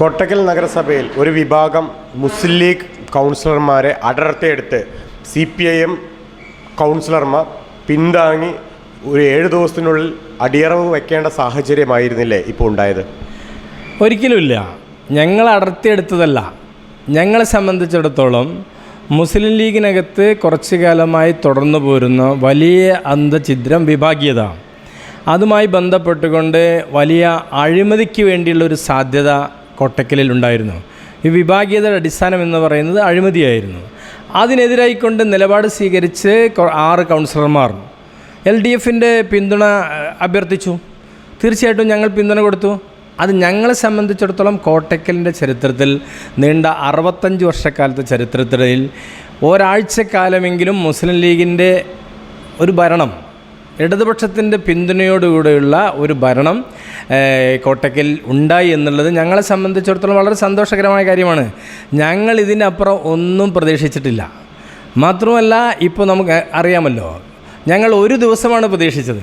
കോട്ടക്കൽ നഗരസഭയിൽ ഒരു വിഭാഗം മുസ്ലിം ലീഗ് കൗൺസിലർമാരെ അടർത്തിയെടുത്ത് സി പി ഐ എം കൗൺസിലർമാർ പിന്താങ്ങി ഒരു ഏഴ് ദിവസത്തിനുള്ളിൽ അടിയറവ് വെക്കേണ്ട സാഹചര്യമായിരുന്നില്ലേ ഇപ്പോൾ ഉണ്ടായത്? ഒരിക്കലുമില്ല. ഞങ്ങൾ അടർത്തിയെടുത്തതല്ല. ഞങ്ങളെ സംബന്ധിച്ചിടത്തോളം മുസ്ലിം ലീഗിനകത്ത് കുറച്ചു കാലമായി തുടർന്നു പോരുന്ന വലിയ അന്ധഛിദ്രം വിഭാഗീയത അതുമായി ബന്ധപ്പെട്ടുകൊണ്ട് വലിയ അഴിമതിക്ക് വേണ്ടിയുള്ളൊരു സാധ്യത കൊട്ടക്കലിൽ ഉണ്ടായിരുന്നു ഈ വിഭാഗീയതയുടെ അടിസ്ഥാനം എന്ന് പറയുന്നത് അഴിമതിയായിരുന്നു. അതിനെതിരായിക്കൊണ്ട് നിലപാട് സ്വീകരിച്ച് ആറ് കൗൺസിലർമാർ എൽ ഡി എഫിന്റെ പിന്തുണ അഭ്യർത്ഥിച്ചു. തീർച്ചയായിട്ടും ഞങ്ങൾ പിന്തുണ കൊടുത്തു. അത് ഞങ്ങളെ സംബന്ധിച്ചിടത്തോളം കോട്ടയ്ക്കലിന്റെ ചരിത്രത്തിൽ നീണ്ട അറുപത്തഞ്ച് വർഷക്കാലത്തെ ചരിത്രത്തിൽ ഒരാഴ്ചക്കാലമെങ്കിലും മുസ്ലിം ലീഗിന്റെ ഒരു ഭരണം ഇടതുപക്ഷത്തിന്റെ പിന്തുണയോടുകൂടെയുള്ള ഒരു ഭരണം കോട്ടയ്ക്കൽ ഉണ്ടായി എന്നുള്ളത് ഞങ്ങളെ സംബന്ധിച്ചിടത്തോളം വളരെ സന്തോഷകരമായ കാര്യമാണ്. ഞങ്ങൾ ഇതിനപ്പുറം ഒന്നും പ്രതീക്ഷിച്ചിട്ടില്ല. മാത്രമല്ല ഇപ്പോൾ നമുക്ക് അറിയാമല്ലോ ഞങ്ങൾ ഒരു ദിവസമാണ് പ്രതീക്ഷിച്ചത്.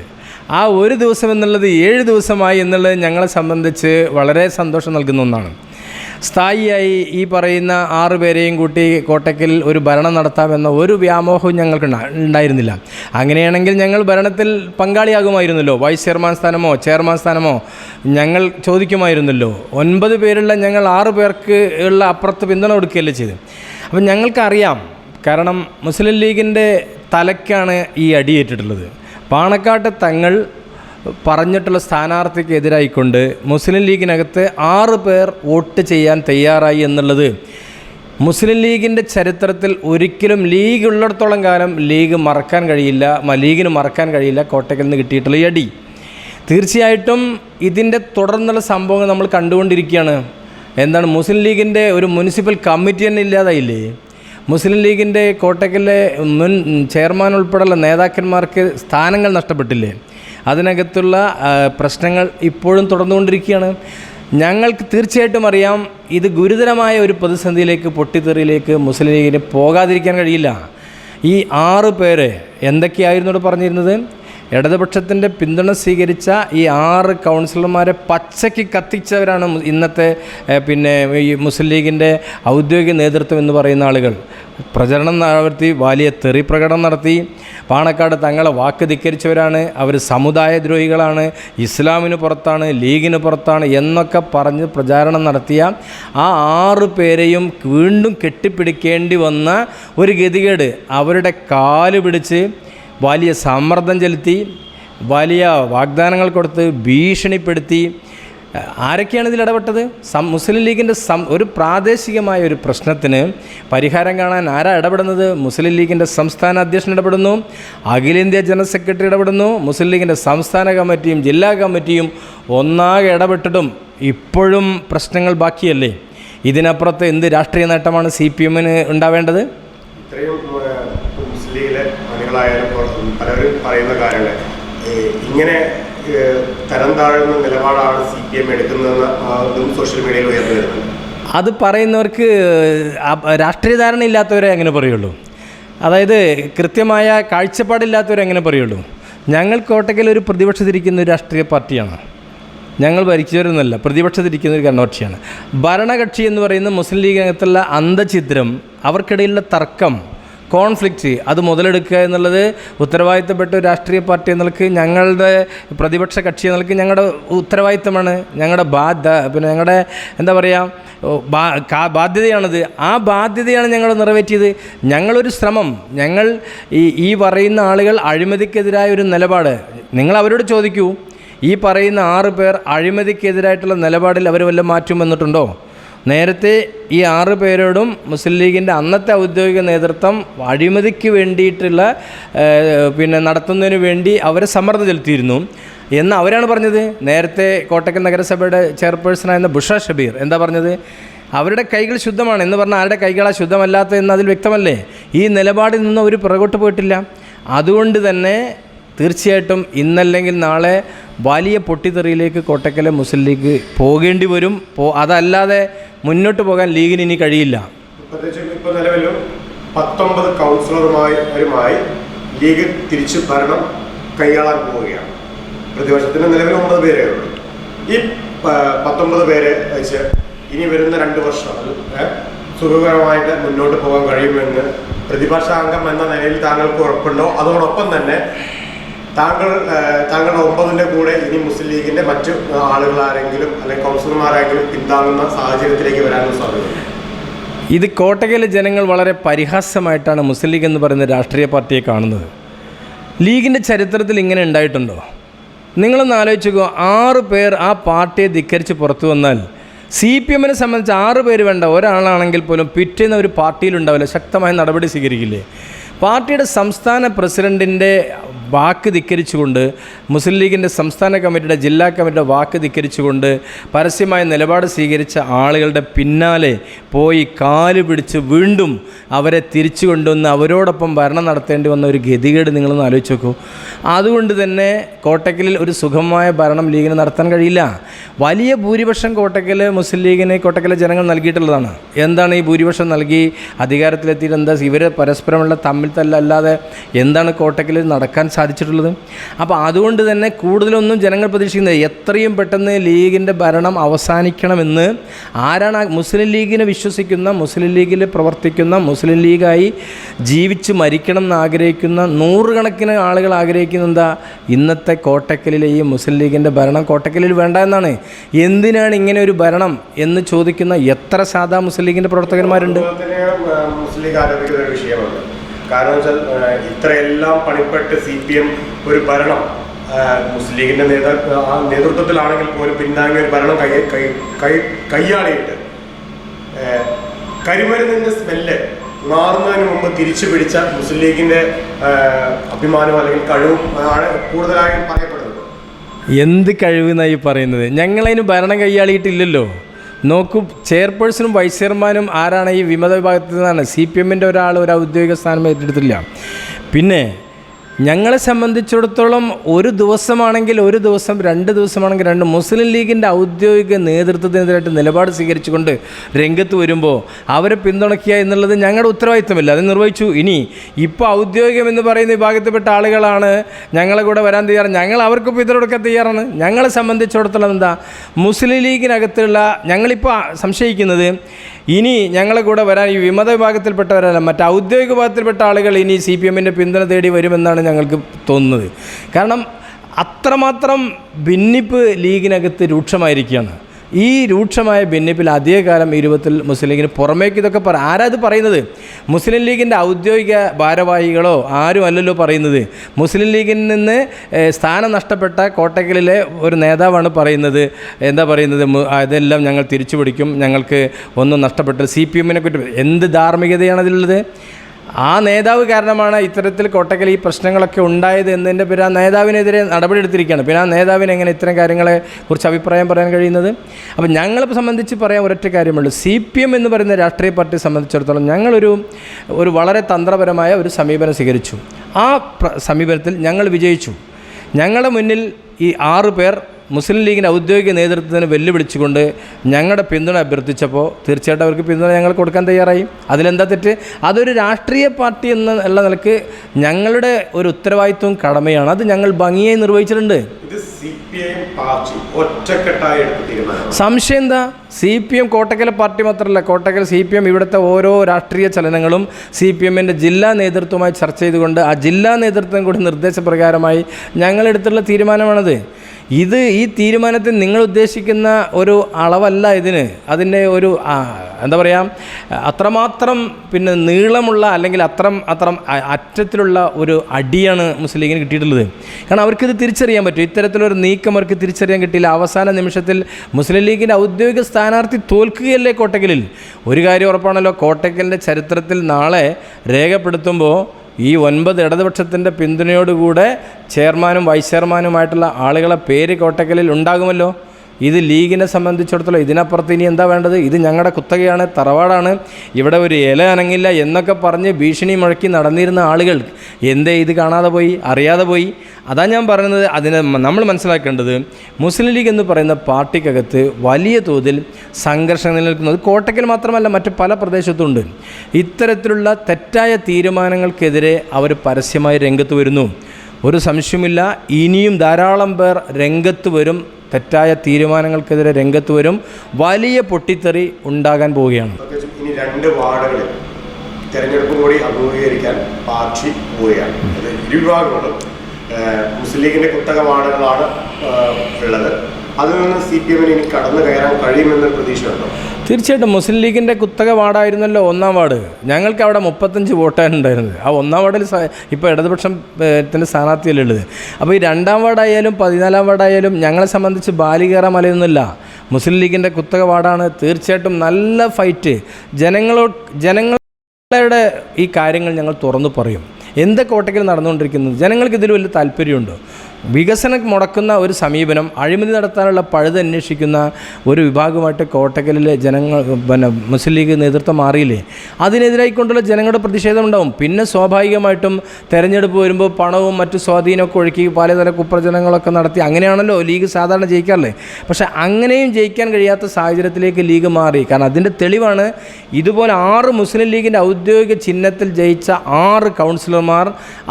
ആ ഒരു ദിവസം എന്നുള്ളത് ഏഴ് ദിവസമായി എന്നുള്ളത് ഞങ്ങളെ സംബന്ധിച്ച് വളരെ സന്തോഷം നൽകുന്ന ഒന്നാണ്. സ്ഥായിയായി ഈ പറയുന്ന ആറ് പേരെയും കൂട്ടി കോട്ടയ്ക്കൽ ഒരു ഭരണം നടത്താമെന്ന ഒരു വ്യാമോഹവും ഞങ്ങൾക്ക് ഉണ്ടായിരുന്നില്ല. അങ്ങനെയാണെങ്കിൽ ഞങ്ങൾ ഭരണത്തിൽ പങ്കാളിയാകുമായിരുന്നല്ലോ. വൈസ് ചെയർമാൻ സ്ഥാനമോ ചെയർമാൻ സ്ഥാനമോ ഞങ്ങൾ ചോദിക്കുമായിരുന്നല്ലോ. ഒൻപത് പേരുള്ള ഞങ്ങൾ ആറ് പേർക്ക് ഉള്ള അപ്പുറത്ത് പിന്തുണ കൊടുക്കുകയല്ലേ ചെയ്ത്. അപ്പം ഞങ്ങൾക്കറിയാം കാരണം മുസ്ലിം ലീഗിന്റെ തലയ്ക്കാണ് ഈ അടിയേറ്റിട്ടുള്ളത്. പാണക്കാട്ട് തങ്ങൾ പറഞ്ഞിട്ടുള്ള സ്ഥാനാർത്ഥിക്ക് എതിരായിക്കൊണ്ട് മുസ്ലിം ലീഗിനകത്ത് ആറ് പേർ വോട്ട് ചെയ്യാൻ തയ്യാറായി എന്നുള്ളത്. മുസ്ലിം ലീഗിന്റെ ചരിത്രത്തിൽ ഒരിക്കലും ലീഗ് ഉള്ളിടത്തോളം കാലം ലീഗ് മറക്കാൻ കഴിയില്ല ലീഗിന് മറക്കാൻ കഴിയില്ല കോട്ടയ്ക്കിൽ നിന്ന് കിട്ടിയിട്ടുള്ള അടി. തീർച്ചയായിട്ടും ഇതിന്റെ തുടർന്നുള്ള സംഭവങ്ങൾ നമ്മൾ കണ്ടുകൊണ്ടിരിക്കുകയാണ്. എന്താണ് മുസ്ലിം ലീഗിന്റെ ഒരു മുനിസിപ്പൽ കമ്മിറ്റി തന്നെ ഇല്ലാതായില്ലേ? മുസ്ലിം ലീഗിന്റെ കോട്ടയ്ക്കലിലെ മുൻ ചെയർമാൻ ഉൾപ്പെടെയുള്ള നേതാക്കന്മാർക്ക് സ്ഥാനങ്ങൾ നഷ്ടപ്പെട്ടില്ലേ? അതിനകത്തുള്ള പ്രശ്നങ്ങൾ ഇപ്പോഴും തുടർന്നുകൊണ്ടിരിക്കുകയാണ്. ഞങ്ങൾക്ക് തീർച്ചയായിട്ടും അറിയാം ഇത് ഗുരുതരമായ ഒരു പ്രതിസന്ധിയിലേക്ക് പൊട്ടിത്തെറിയിലേക്ക് മുസ്ലിം ലീഗിന് പോകാതിരിക്കാൻ കഴിയില്ല. ഈ ആറ് പേര് എന്തൊക്കെയായിരുന്നു പറഞ്ഞിരുന്നത്? ഇടതുപക്ഷത്തിന്റെ പിന്തുണ സ്വീകരിച്ച ഈ ആറ് കൗൺസിലർമാരെ പച്ചയ്ക്ക് കത്തിച്ചവരാണ് ഇന്നത്തെ പിന്നെ ഈ മുസ്ലിം ലീഗിന്റെ ഔദ്യോഗിക നേതൃത്വം എന്ന് പറയുന്ന ആളുകൾ. പ്രചരണം നടത്തി വലിയ തെറി പ്രകടനം നടത്തി. പാണക്കാട് തങ്ങളെ വാക്ക് ധിക്കരിച്ചവരാണ്. അവർ സമുദായ ദ്രോഹികളാണ്. ഇസ്ലാമിന് പുറത്താണ് ലീഗിന് പുറത്താണ് എന്നൊക്കെ പറഞ്ഞ് പ്രചാരണം നടത്തിയ ആ ആറ് പേരെയും വീണ്ടും കെട്ടിപ്പിടിക്കേണ്ടി വന്ന ഒരു ഗതികേട്. അവരുടെ കാൽ പിടിച്ച് വലിയ സമ്മർദ്ദം ചെലുത്തി വലിയ വാഗ്ദാനങ്ങൾ കൊടുത്ത് ഭീഷണിപ്പെടുത്തി. ആരൊക്കെയാണ് ഇതിൽ ഇടപെട്ടത്? മുസ്ലിം ലീഗിന്റെ സം ഒരു പ്രാദേശികമായ ഒരു പ്രശ്നത്തിന് പരിഹാരം കാണാൻ ആരാ ഇടപെടുന്നത്? മുസ്ലിം ലീഗിന്റെ സംസ്ഥാന അധ്യക്ഷൻ ഇടപെടുന്നു അഖിലേന്ത്യാ ജനറൽ സെക്രട്ടറി ഇടപെടുന്നു മുസ്ലിം ലീഗിന്റെ സംസ്ഥാന കമ്മിറ്റിയും ജില്ലാ കമ്മിറ്റിയും ഒന്നാകെ ഇടപെട്ടിട്ടും ഇപ്പോഴും പ്രശ്നങ്ങൾ ബാക്കിയല്ലേ? ഇതിനപ്പുറത്ത് എന്ത് രാഷ്ട്രീയ നേട്ടമാണ് സി പി എമ്മിന് ഉണ്ടാവേണ്ടത്? ഇത്രയും മുസ്ലിം ലീഗിലെ പലരും പറയുന്ന കാര്യങ്ങൾ ഇങ്ങനെ തരം താഴ്ന്ന നിലപാടാണ് സി പി എം എടുക്കുന്നതെന്ന് സോഷ്യൽ മീഡിയയിൽ ഉയർന്നു വരുന്നത് അത് പറയുന്നവർക്ക് രാഷ്ട്രീയ ധാരണ ഇല്ലാത്തവരെ എങ്ങനെ പറയുള്ളൂ. അതായത് കൃത്യമായ കാഴ്ചപ്പാടില്ലാത്തവരെ എങ്ങനെ പറയുള്ളൂ. ഞങ്ങൾ കോട്ടയ്ക്കൽ ഒരു പ്രതിപക്ഷത്തിരിക്കുന്ന ഒരു രാഷ്ട്രീയ പാർട്ടിയാണ്. ഞങ്ങൾ ഭരിച്ചവരൊന്നുമല്ല പ്രതിപക്ഷത്തിരിക്കുന്ന ഒരു കണ്ണോക്ഷിയാണ് ഭരണകക്ഷി എന്ന് പറയുന്ന മുസ്ലിം ലീഗിനകത്തുള്ള അന്ധചിത്രം അവർക്കിടയിലുള്ള തർക്കം കോൺഫ്ലിക്റ്റ് അത് മുതലെടുക്കുക എന്നുള്ളത് ഉത്തരവാദിത്തപ്പെട്ട രാഷ്ട്രീയ പാർട്ടി എന്നുള്ളത് ഞങ്ങളുടെ പ്രതിപക്ഷ കക്ഷി എന്നുള്ളത് ഞങ്ങളുടെ ഉത്തരവാദിത്തമാണ്. ഞങ്ങളുടെ ബാധ പിന്നെ ഞങ്ങളുടെ എന്താ പറയുക ബാധ്യതയാണത്. ആ ബാധ്യതയാണ് ഞങ്ങൾ നിറവേറ്റിയത്. ഞങ്ങളൊരു ശ്രമം. ഞങ്ങൾ ഈ ഈ പറയുന്ന ആളുകൾ അഴിമതിക്കെതിരായ ഒരു നിലപാട്. നിങ്ങൾ അവരോട് ചോദിക്കൂ. ഈ പറയുന്ന ആറ് പേർ അഴിമതിക്കെതിരായിട്ടുള്ള നിലപാടിൽ അവർ വല്ല മാറ്റം വന്നിട്ടുണ്ടോ നേരത്തെ ഈ ആറ് പേരോടും മുസ്ലിം ലീഗിന്റെ അന്നത്തെ ഔദ്യോഗിക നേതൃത്വം അഴിമതിക്ക് വേണ്ടിയിട്ടുള്ള പിന്നെ നടത്തുന്നതിന് വേണ്ടി അവരെ സമ്മർദ്ദം ചെലുത്തിയിരുന്നു. എന്ന് അവരാണ് പറഞ്ഞത്? നേരത്തെ കോട്ടക്കൽ നഗരസഭയുടെ ചെയർപേഴ്സണായിരുന്ന ബുഷ ഷബീർ എന്താ പറഞ്ഞത്? അവരുടെ കൈകൾ ശുദ്ധമാണ്. എന്ന് പറഞ്ഞാൽ ആരുടെ കൈകളാ? ശുദ്ധമല്ലാത്ത എന്ന് അതിൽ വ്യക്തമല്ലേ? ഈ നിലപാടിൽ നിന്ന് അവർ പുറകോട്ട് പോയിട്ടില്ല. അതുകൊണ്ട് തന്നെ തീർച്ചയായിട്ടും ഇന്നല്ലെങ്കിൽ നാളെ വലിയ പൊട്ടിത്തെറിയിലേക്ക് കോട്ടക്കലെ മുസ്ലിം ലീഗ് പോകേണ്ടി വരും. പോ അതല്ലാതെ മുന്നോട്ട് പോകാൻ ലീഗിന് ഇനി കഴിയില്ല. ഇപ്പോൾ നിലവിലും പത്തൊമ്പത് കൗൺസിലർമാരുമായി ലീഗ് തിരിച്ചു ഭരണം കൈയാളാൻ പോവുകയാണ്. പ്രതിപക്ഷത്തിന് നിലവിൽ ഒമ്പത് പേരേ ഉള്ളൂ. ഈ പത്തൊമ്പത് പേരെ വെച്ച് ഇനി വരുന്ന രണ്ട് വർഷം സുഖകരമായിട്ട് മുന്നോട്ട് പോകാൻ കഴിയുമെന്ന് പ്രതിപക്ഷ അംഗം എന്ന നിലയിൽ താങ്കൾക്ക് ഉറപ്പുണ്ടോ? അതോടൊപ്പം തന്നെ താങ്കൾ താങ്കളുടെ ഒമ്പതിന്റെ കൂടെ ഇനി മുസ്ലിം ലീഗിന്റെ മറ്റു ആളുകൾ ആരെങ്കിലും അല്ലെങ്കിൽ കൗൺസിലർമാരെങ്കിലും പിന്താങ്ങുന്ന സാഹചര്യത്തിലേക്ക് വരാനും സാധ്യത ഇത് കോട്ടകയിലെ ജനങ്ങൾ വളരെ പരിഹാസമായിട്ടാണ് മുസ്ലിം ലീഗ് എന്ന് പറയുന്ന രാഷ്ട്രീയ പാർട്ടിയെ കാണുന്നത്. ലീഗിന്റെ ചരിത്രത്തിൽ ഇങ്ങനെ ഉണ്ടായിട്ടുണ്ടോ? നിങ്ങളൊന്ന് ആലോചിച്ചോ ആറ് പേർ ആ പാർട്ടിയെ ധിക്കരിച്ച് പുറത്തു വന്നാൽ സി പി എമ്മിനെ സംബന്ധിച്ച് ആറ് പേര് വേണ്ട ഒരാളാണെങ്കിൽ പോലും പിറ്റേന്ന് ഒരു പാർട്ടിയിലുണ്ടാവില്ല ശക്തമായ നടപടി സ്വീകരിക്കില്ലേ? പാർട്ടിയുടെ സംസ്ഥാന പ്രസിഡന്റിന്റെ വാക്ക് ധിക്കരിച്ചുകൊണ്ട് മുസ്ലിം ലീഗിന്റെ സംസ്ഥാന കമ്മിറ്റിയുടെ ജില്ലാ കമ്മിറ്റിയുടെ വാക്ക് ധിക്കരിച്ചുകൊണ്ട് പരസ്യമായ നിലപാട് സ്വീകരിച്ച ആളുകളുടെ പിന്നാലെ പോയി കാൽ പിടിച്ച് വീണ്ടും അവരെ തിരിച്ചു കൊണ്ടുവന്ന് അവരോടൊപ്പം ഭരണം നടത്തേണ്ടി വന്ന ഒരു ഗതികേട് നിങ്ങളൊന്ന് ആലോചിച്ച് നോക്കൂ. അതുകൊണ്ട് തന്നെ കോട്ടക്കലിൽ ഒരു സുഖമായ ഭരണം ലീഗിന് നടത്താൻ കഴിയില്ല. വലിയ ഭൂരിപക്ഷം കോട്ടക്കൽ മുസ്ലിം ലീഗിന് കോട്ടക്കലെ ജനങ്ങൾ നൽകിയിട്ടുള്ളതാണ്. എന്താണ് ഈ ഭൂരിപക്ഷം നൽകി? അധികാരത്തിലെത്തിയിട്ട് എന്താ? ഇവർ പരസ്പരമുള്ള തമ്മിൽ തല്ലല്ലാതെ എന്താണ് കോട്ടക്കലിൽ നടക്കാൻ സാധിച്ചിട്ടുള്ളത്. അപ്പോൾ അതുകൊണ്ട് തന്നെ കൂടുതലൊന്നും ജനങ്ങൾ പ്രതീക്ഷിക്കുന്നത് എത്രയും പെട്ടെന്ന് ലീഗിന്റെ ഭരണം അവസാനിക്കണമെന്ന് ആരാണ് മുസ്ലിം ലീഗിനെ വിശ്വസിക്കുന്ന മുസ്ലിം ലീഗിൽ പ്രവർത്തിക്കുന്ന മുസ്ലിം ലീഗായി ജീവിച്ച് മരിക്കണം എന്ന് ആഗ്രഹിക്കുന്ന നൂറുകണക്കിന് ആളുകൾ ആഗ്രഹിക്കുന്ന എന്താ? ഇന്നത്തെ കോട്ടക്കലിലെ ഈ മുസ്ലിം ലീഗിന്റെ ഭരണം കോട്ടക്കലിൽ വേണ്ട എന്നാണ്. എന്തിനാണ് ഇങ്ങനെ ഒരു ഭരണം എന്ന് ചോദിക്കുന്ന എത്ര സാധാ മുസ്ലിം ലീഗിന്റെ പ്രവർത്തകന്മാരുണ്ട്? മുസ്ലിം ലീഗ് ആരോപിക്കുന്ന ഒരു വിഷയമാണ്. കാരണം വെച്ചാൽ ഇത്രയെല്ലാം പണിപ്പെട്ട് സി പി എം ഒരു ഭരണം മുസ്ലിം ലീഗിന്റെ നേതൃ ആ നേതൃത്വത്തിലാണെങ്കിൽ പോലും പിന്താങ്ങിയ ഒരു ഭരണം കൈ കൈ കൈ കൈയാളിയിട്ട് കരിമരുന്നിന്റെ സ്മെല്ല് മാറുന്നതിന് മുമ്പ് തിരിച്ചു പിടിച്ച മുസ്ലിം ലീഗിന്റെ ആ, അഭിമാനം അല്ലെങ്കിൽ കഴിവും ആണ് കൂടുതലായും പറയപ്പെടുന്നത്. എന്ത് കഴിവ് എന്നായി പറയുന്നത്? ഞങ്ങളതിന് ഭരണം കൈയാളിയിട്ടില്ലല്ലോ. നോക്കൂ ചെയർപേഴ്സണും വൈസ് ചെയർമാനും ആരാണ് ഈ വിമത വിഭാഗത്തിൽ നിന്നാണ്? സി പി എമ്മിന്റെ ഒരാൾ ഒരു ഔദ്യോഗിക സ്ഥാനം ഏറ്റെടുത്തില്ല പിന്നെ ഞങ്ങളെ സംബന്ധിച്ചിടത്തോളം ഒരു ദിവസമാണെങ്കിൽ ഒരു ദിവസം രണ്ട് ദിവസമാണെങ്കിൽ രണ്ട്. മുസ്ലിം ലീഗിന്റെ ഔദ്യോഗിക നേതൃത്വത്തിനെതിരായിട്ട് നിലപാട് സ്വീകരിച്ചുകൊണ്ട് രംഗത്ത് വരുമ്പോൾ അവരെ പിന്തുണയ്ക്കുക എന്നുള്ളത് ഞങ്ങളുടെ ഉത്തരവാദിത്വമില്ല. അത് നിർവഹിച്ചു. ഇനി ഇപ്പോൾ ഔദ്യോഗികം എന്ന് പറയുന്ന വിഭാഗത്തിൽപ്പെട്ട ആളുകളാണ് ഞങ്ങളെ കൂടെ വരാൻ തയ്യാറ്. ഞങ്ങൾ അവർക്ക് പിന്തുണക്കാൻ തയ്യാറാണ്. ഞങ്ങളെ സംബന്ധിച്ചിടത്തോളം എന്താ? മുസ്ലിം ലീഗിനകത്തുള്ള ഞങ്ങളിപ്പോൾ സംശയിക്കുന്നത് ഇനി ഞങ്ങളെ കൂടെ വരാൻ ഈ വിമത വിഭാഗത്തിൽപ്പെട്ടവരല്ല മറ്റ് ഔദ്യോഗിക വിഭാഗത്തിൽപ്പെട്ട ആളുകൾ ഇനി സി പി എമ്മിന്റെ പിന്തുണ തേടി വരുമെന്നാണ് ഞങ്ങൾക്ക് തോന്നുന്നത്. കാരണം അത്രമാത്രം ഭിന്നിപ്പ് ലീഗിനകത്ത് രൂക്ഷമായിരിക്കുകയാണ്. ഈ രൂക്ഷമായ ഭിന്നിപ്പിൽ അധികകാലം ഇരുപത്തിൽ രൂപത്തിൽ മുസ്ലിം ലീഗിന് പുറമേക്ക് ഇതൊക്കെ പറ ആരാ ഇത് പറയുന്നത്? മുസ്ലിം ലീഗിന്റെ ഔദ്യോഗിക ഭാരവാഹികളോ ആരും അല്ലല്ലോ പറയുന്നത്. മുസ്ലിം ലീഗിൽ നിന്ന് സ്ഥാനം നഷ്ടപ്പെട്ട കോട്ടക്കലിലെ ഒരു നേതാവാണ് പറയുന്നത്. എന്താ പറയുന്നത്? അതെല്ലാം ഞങ്ങൾ തിരിച്ചു പിടിക്കും ഞങ്ങൾക്ക് ഒന്നും നഷ്ടപ്പെട്ടത് സി പി എമ്മിനെ കുറ്റം എന്ത് ധാർമ്മികതയാണ് അതിലുള്ളത്? ആ നേതാവ് കാരണമാണ് ഇത്തരത്തിൽ കോട്ടക്കൽ ഈ പ്രശ്നങ്ങളൊക്കെ ഉണ്ടായത് എന്നതിന്റെ പേര് ആ നേതാവിനെതിരെ നടപടിയെടുത്തിരിക്കുകയാണ് പിന്നെ ആ നേതാവിന് എങ്ങനെ ഇത്തരം കാര്യങ്ങളെ കുറിച്ച് അഭിപ്രായം പറയാൻ കഴിയുന്നത്? അപ്പം ഞങ്ങളെ സംബന്ധിച്ച് പറയാൻ ഒരൊറ്റ കാര്യമുള്ളൂ. സി പി എം എന്ന് പറയുന്ന രാഷ്ട്രീയ പാർട്ടിയെ സംബന്ധിച്ചിടത്തോളം ഞങ്ങളൊരു ഒരു വളരെ തന്ത്രപരമായ ഒരു സമീപനം സ്വീകരിച്ചു. ആ സമീപനത്തിൽ ഞങ്ങൾ വിജയിച്ചു. ഞങ്ങളുടെ മുന്നിൽ ഈ ആറ് പേർ മുസ്ലിം ലീഗിന്റെ ഔദ്യോഗിക നേതൃത്വത്തിന് വെല്ലുവിളിച്ചുകൊണ്ട് ഞങ്ങളുടെ പിന്തുണ അഭ്യർത്ഥിച്ചപ്പോൾ തീർച്ചയായിട്ടും അവർക്ക് പിന്തുണ ഞങ്ങൾ കൊടുക്കാൻ തയ്യാറായി. അതിലെന്താ തെറ്റ്? അതൊരു രാഷ്ട്രീയ പാർട്ടി എന്ന ഉള്ള നിലയ്ക്ക് ഞങ്ങളുടെ ഒരു ഉത്തരവാദിത്വവും കടമയാണ്. അത് ഞങ്ങൾ ഭംഗിയായി നിർവഹിച്ചിട്ടുണ്ട്. സംശയം എന്താ? C P M Kottakkal party മാത്രമല്ല കോട്ടക്കൽ സി പി എം ഇവിടുത്തെ ഓരോ രാഷ്ട്രീയ ചലനങ്ങളും സി പി എമ്മിന്റെ ജില്ലാ നേതൃത്വമായി ചർച്ച ചെയ്തുകൊണ്ട് ആ ജില്ലാ നേതൃത്വം കൂടി നിർദ്ദേശപ്രകാരമായി ഞങ്ങളെടുത്തുള്ള തീരുമാനമാണത്. ഇത് ഈ തീരുമാനത്തിൽ നിങ്ങൾ ഉദ്ദേശിക്കുന്ന ഒരു അളവല്ല ഇതിന്. അതിന്റെ ഒരു എന്താ പറയുക അത്രമാത്രം പിന്നെ നീളമുള്ള അല്ലെങ്കിൽ അത്രം അത്രം അറ്റത്തിലുള്ള ഒരു അടിയാണ് മുസ്ലിം ലീഗിന് കിട്ടിയിട്ടുള്ളത്. കാരണം അവർക്കിത് തിരിച്ചറിയാൻ പറ്റും. ഇത്തരത്തിലൊരു നീക്കം അവർക്ക് തിരിച്ചറിയാൻ കിട്ടിയില്ല. അവസാന നിമിഷത്തിൽ മുസ്ലിം ലീഗിന്റെ ഔദ്യോഗിക സ്ഥാനാർത്ഥി തോൽക്കുകയല്ലേ കോട്ടക്കലിൽ? ഒരു കാര്യം ഉറപ്പാണല്ലോ കോട്ടക്കലിന്റെ ചരിത്രത്തിൽ നാളെ രേഖപ്പെടുത്തുമ്പോൾ ഈ ഒൻപത് ഇടതുപക്ഷത്തിന്റെ പിന്തുണയോടുകൂടെ ചെയർമാനും വൈസ് ചെയർമാനുമായിട്ടുള്ള ആളുകളെ പേര് കോട്ടക്കലിൽ ഉണ്ടാകുമല്ലോ. ഇത് ലീഗിനെ സംബന്ധിച്ചിടത്തോളം ഇതിനപ്പുറത്ത് ഇനി എന്താ വേണ്ടത്? ഇത് ഞങ്ങളുടെ കുത്തകയാണ് തറവാടാണ്. ഇവിടെ ഒരു ഇല അനങ്ങില്ല എന്നൊക്കെ പറഞ്ഞ് ഭീഷണി മുഴക്കി നടന്നിരുന്ന ആളുകൾ എന്തേ ഇത് കാണാതെ പോയി അറിയാതെ പോയി? അതാ ഞാൻ പറയുന്നത്. അതിനെ നമ്മൾ മനസ്സിലാക്കേണ്ടത് മുസ്ലിം ലീഗ് എന്ന് പറയുന്ന പാർട്ടിക്കകത്ത് വലിയ തോതിൽ സംഘർഷം നിലനിൽക്കുന്നത് കോട്ടയ്ക്കൽ മാത്രമല്ല മറ്റ് പല പ്രദേശത്തുണ്ട് ഇത്തരത്തിലുള്ള തെറ്റായ തീരുമാനങ്ങൾക്കെതിരെ അവർ പരസ്യമായി രംഗത്ത് വരുന്നു. ഒരു സംശയമില്ല ഇനിയും ധാരാളം പേർ രംഗത്ത് വരും തെറ്റായ തീരുമാനങ്ങൾക്കെതിരെ രംഗത്ത് വരും. വലിയ പൊട്ടിത്തെറി ഉണ്ടാകാൻ പോവുകയാണ്. ഇനി രണ്ട് വാർഡുകളിൽ തെരഞ്ഞെടുപ്പും കൂടി അഭിമുഖീകരിക്കാൻ പാർട്ടി പോവുകയാണ്. അത് ഇരുവിഭാഗങ്ങളും ഏഹ്, മുസ്ലിം ലീഗിന്റെ കുത്തക വാർഡുകളാണ് ഉള്ളത്. അതിൽ നിന്ന് സി പി എമ്മിന് ഇനി കടന്നു കയറാൻ കഴിയുമെന്നൊരു പ്രതീക്ഷയുണ്ടോ? തീർച്ചയായിട്ടും മുസ്ലിം ലീഗിന്റെ കുത്തക വാർഡായിരുന്നല്ലോ ഒന്നാം വാർഡ്. ഞങ്ങൾക്ക് അവിടെ മുപ്പത്തഞ്ച് വോട്ടാണ് ഉണ്ടായിരുന്നത് ആ ഒന്നാം വാർഡിൽ ഇപ്പോൾ ഇപ്പോൾ ഇടതുപക്ഷത്തിന്റെ സ്ഥാനാർത്ഥിയല്ലേ ഉള്ളത്. അപ്പോൾ ഈ രണ്ടാം വാർഡായാലും പതിനാലാം വാർഡായാലും ഞങ്ങളെ സംബന്ധിച്ച് ബാലികേറ മലയൊന്നുമില്ല. മുസ്ലിം ലീഗിന്റെ കുത്തക വാർഡാണ് തീർച്ചയായിട്ടും നല്ല ഫൈറ്റ്. ജനങ്ങളോ ജനങ്ങളുടെ ഈ കാര്യങ്ങൾ ഞങ്ങൾ തുറന്നു പറയും. എന്ത് കോട്ടയ്ക്കൽ നടന്നുകൊണ്ടിരിക്കുന്നത് ജനങ്ങൾക്ക് ഇതിൽ വലിയ താല്പര്യമുണ്ടോ? വികസനം മുടക്കുന്ന ഒരു സമീപനം അഴിമതി നടത്താനുള്ള പഴുത് അന്വേഷിക്കുന്ന ഒരു വിഭാഗമായിട്ട് കോട്ടക്കലിലെ ജനങ്ങൾ പിന്നെ മുസ്ലിം ലീഗ് നേതൃത്വം മാറിയില്ലേ? അതിനെതിരായിക്കൊണ്ടുള്ള ജനങ്ങളുടെ പ്രതിഷേധം ഉണ്ടാവും. പിന്നെ സ്വാഭാവികമായിട്ടും തെരഞ്ഞെടുപ്പ് വരുമ്പോൾ പണവും മറ്റു സ്വാധീനമൊക്കെ ഒഴുക്കി പലതര കുപ്രചനങ്ങളൊക്കെ നടത്തി അങ്ങനെയാണല്ലോ ലീഗ് സാധാരണ ജയിക്കാറില്ലേ? പക്ഷേ അങ്ങനെയും ജയിക്കാൻ കഴിയാത്ത സാഹചര്യത്തിലേക്ക് ലീഗ് മാറി. കാരണം അതിന്റെ തെളിവാണ് ഇതുപോലെ ആറ് മുസ്ലിം ലീഗിന്റെ ഔദ്യോഗിക ചിഹ്നത്തിൽ ജയിച്ച ആറ് കൗൺസിലർമാർ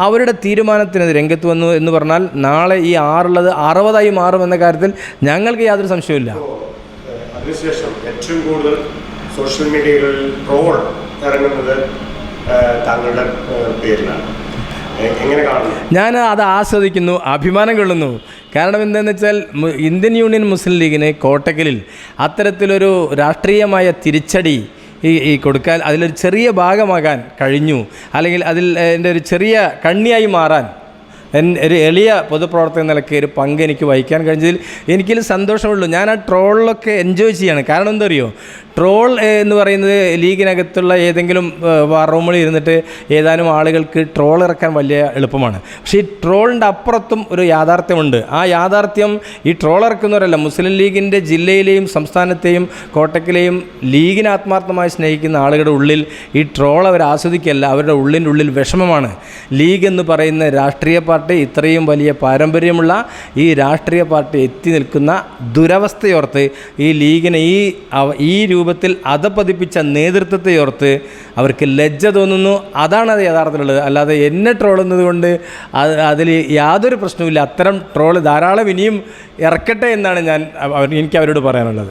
അവരുടെ തീരുമാനത്തിനെതിരെ രംഗത്ത് വന്നു എന്ന് പറഞ്ഞാൽ നാളെ ഈ ആറുള്ളത് അറുപതായി മാറുമെന്ന കാര്യത്തിൽ ഞങ്ങൾക്ക് യാതൊരു സംശയമില്ല അതിനുശേഷം ഏറ്റവും കൂടുതൽ സോഷ്യൽ മീഡിയകളിൽ ട്രോൾ ഇറങ്ങുന്നത് താങ്കളുടെ പേരിലാണ്. ഞാൻ അത് ആസ്വദിക്കുന്നു അഭിമാനം കൊള്ളുന്നു. കാരണം എന്താണെന്ന് വെച്ചാൽ ഇന്ത്യൻ യൂണിയൻ മുസ്ലിം ലീഗിന് കോട്ടക്കലിൽ അത്തരത്തിലൊരു രാഷ്ട്രീയമായ തിരിച്ചടി ഈ ഈ കൊടുക്കാൻ അതിലൊരു ചെറിയ ഭാഗമാകാൻ കഴിഞ്ഞു. അല്ലെങ്കിൽ അതിൽ എന്റെ ഒരു ചെറിയ കണ്ണിയായി മാറാൻ ഒരു എളിയ പൊതുപ്രവർത്തക നിലയ്ക്ക് ഒരു പങ്ക് എനിക്ക് വഹിക്കാൻ കഴിഞ്ഞതിൽ എനിക്കതിൽ സന്തോഷമുള്ളൂ. ഞാൻ ആ ട്രോളിലൊക്കെ എൻജോയ് ചെയ്യാണ്. കാരണം എന്താ അറിയോ? ട്രോൾ എന്ന് പറയുന്നത് ലീഗിനകത്തുള്ള ഏതെങ്കിലും വാർ റൂമിൽ ഇരുന്നിട്ട് ഏതാനും ആളുകൾക്ക് ട്രോൾ ഇറക്കാൻ വലിയ എളുപ്പമാണ്. പക്ഷേ ഈ ട്രോളിന്റെ അപ്പുറത്തും ഒരു യാഥാർത്ഥ്യമുണ്ട്. ആ യാഥാർത്ഥ്യം ഈ ട്രോൾ ഇറക്കുന്നവരല്ല. മുസ്ലിം ലീഗിന്റെ ജില്ലയിലെയും സംസ്ഥാനത്തെയും കോട്ടക്കിലെയും ലീഗിനെ ആത്മാർത്ഥമായി സ്നേഹിക്കുന്ന ആളുകളുടെ ഉള്ളിൽ ഈ ട്രോൾ അവർ ആസ്വദിക്കല്ല അവരുടെ ഉള്ളിന്റെ ഉള്ളിൽ വിഷമമാണ്. ലീഗ് എന്ന് പറയുന്ന രാഷ്ട്രീയ പാർട്ടി ഇത്രയും വലിയ പാരമ്പര്യമുള്ള ഈ രാഷ്ട്രീയ പാർട്ടി എത്തി നിൽക്കുന്ന ദുരവസ്ഥയോർത്ത് ഈ ലീഗിനെ ഈ ഈ ഈ രൂപത്തിൽ അധപ്പതിപ്പിച്ച നേതൃത്വത്തെ ഓർത്ത് അവർക്ക് ലജ്ജ തോന്നുന്നു. അതാണ് അത് യഥാർത്ഥത്തിലുള്ളത്. അല്ലാതെ എന്നെ ട്രോളുന്നത് കൊണ്ട് അത് അതിൽ യാതൊരു പ്രശ്നവുമില്ല. അത്തരം ട്രോൾ ധാരാളം ഇനിയും ഇറക്കട്ടെ എന്നാണ് ഞാൻ എനിക്ക് അവരോട് പറയാനുള്ളത്.